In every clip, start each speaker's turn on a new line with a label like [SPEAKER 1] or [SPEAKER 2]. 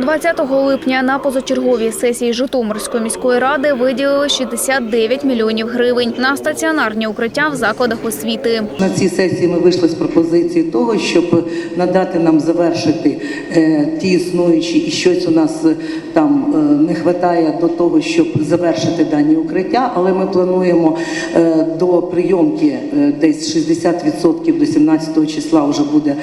[SPEAKER 1] 20 липня на позачерговій сесії Житомирської міської ради виділили 69 мільйонів гривень на стаціонарні укриття в закладах освіти.
[SPEAKER 2] На цій сесії ми вийшли з пропозиції того, щоб надати нам завершити е, ті існуючі і щось у нас е, там е, не вистачає до того, щоб завершити дані укриття. Але ми плануємо до прийомки десь 60% до 17 числа вже буде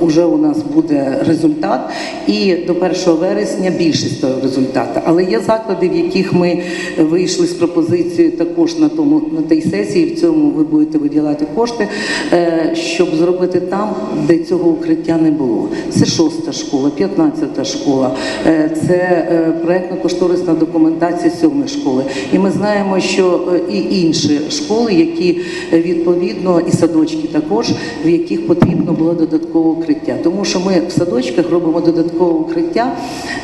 [SPEAKER 2] уже у нас буде результат, і до 1 вересня більшість того результату. Але є заклади, в яких ми вийшли з пропозицією також на тому на тій сесії. В цьому ви будете виділяти кошти, е, щоб зробити там, де цього укриття не було. Це шоста школа, 15 школа, е, це е, проектно-кошторисна документація сьомої школи. І ми знаємо, що і інші школи, які відповідно і садочки також, в яких потрібно було додаткове укриття. Тому що ми в садочках робимо додаткове укриття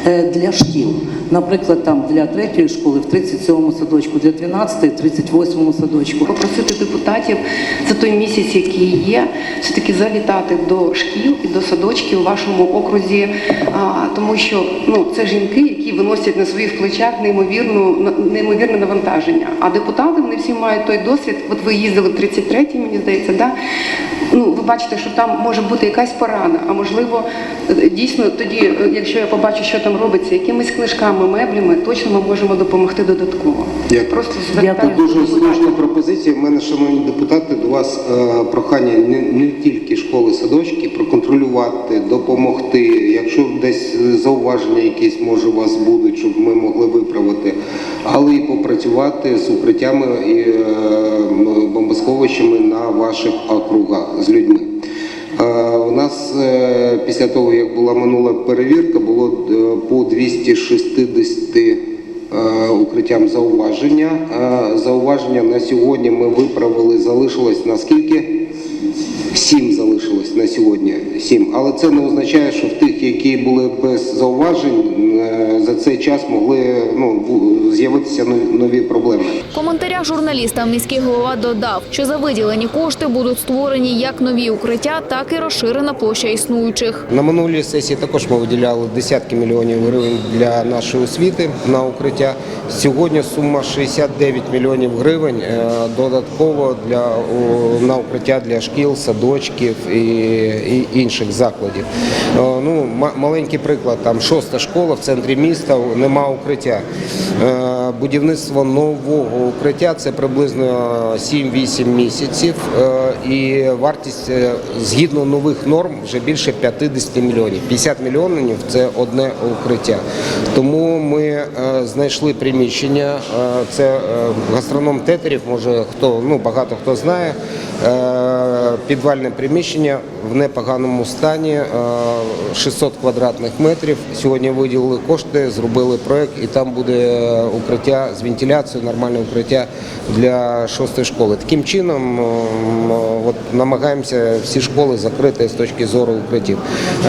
[SPEAKER 2] е, для шкіл. Наприклад, там для третьої школи в 37-му садочку, для 12-ї, 38-му садочку.
[SPEAKER 3] попросити депутатів за той місяць, який є, все-таки завітати до шкіл і до садочків у вашому окрузі, а, тому що ну, це жінки, які виносять на своїх плечах неймовірну, неймовірне навантаження. А депутати вони всі мають той досвід. От ви їздили в 33-й, мені здається, да? Ну, ви бачите, що там може бути якась порада, а можливо, е, дійсно тоді, якщо я побачу, що там робиться, якимись книжками, меблями, точно ми можемо допомогти додатково.
[SPEAKER 4] Дякую.
[SPEAKER 3] Просто
[SPEAKER 2] Дякую.
[SPEAKER 4] Дуже слушна пропозиція. У мене, шановні депутати, до вас е, прохання не, не тільки школи, садочки, проконтролювати, допомогти. Якщо десь зауваження якісь може у вас будуть, щоб ми могли виправити, але і попрацювати з укриттями і е, бомбосховищами на ваших округах з людьми. Е, У нас е, після того, як була минула перевірка, було е, по 260 е, укриттям зауваження. Е, Зауваження на сьогодні ми виправили, залишилось наскільки? Сім залишилось на сьогодні. Сім. Але це не означає, що в тих, які були без зауважень, е, за цей час могли ну, з'явитися нові- проблеми.
[SPEAKER 1] В коментарях журналістам міський голова додав, що за виділені кошти будуть створені як нові укриття, так і розширена площа існуючих.
[SPEAKER 5] На минулій сесії також ми виділяли десятки мільйонів гривень для нашої освіти на укриття. Сьогодні сума 69 мільйонів гривень е, додатково для на укриття для шкіл, садочків і, і інших закладів. Е, Ну маленький приклад, там шоста школа в центрі міста, нема укриття. Е, Будівництво нового укриття це приблизно 7-8 місяців, е, і вартість згідно нових норм вже більше 50 мільйонів. 50 мільйонів це одне укриття. Тому ми знайшли приміщення. е, Це е, гастроном тетерів, може хто ну багато хто знає. Е, Підвальне приміщення в непоганому стані, е, 600 квадратних метрів. Сьогодні виділили кошти, зробили проект, і там буде укриття з вентиляцією, нормальне укриття для шостої школи. Таким чином, от намагаємося всі школи закрити з точки зору укриттів.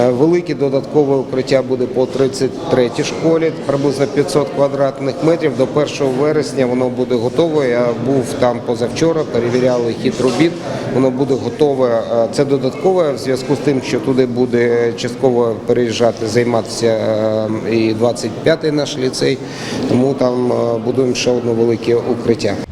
[SPEAKER 5] Велике додаткове укриття буде по 33 школі, приблизно 500 квадратних метрів. До 1 вересня воно буде готове. Я був там позавчора, перевіряли хід робіт. Воно буде готове. Е, Це додаткове в зв'язку з тим, що туди буде частково переїжджати, займатися е, і 25-й наш ліцей. Тому там е, будуємо ще одне велике укриття.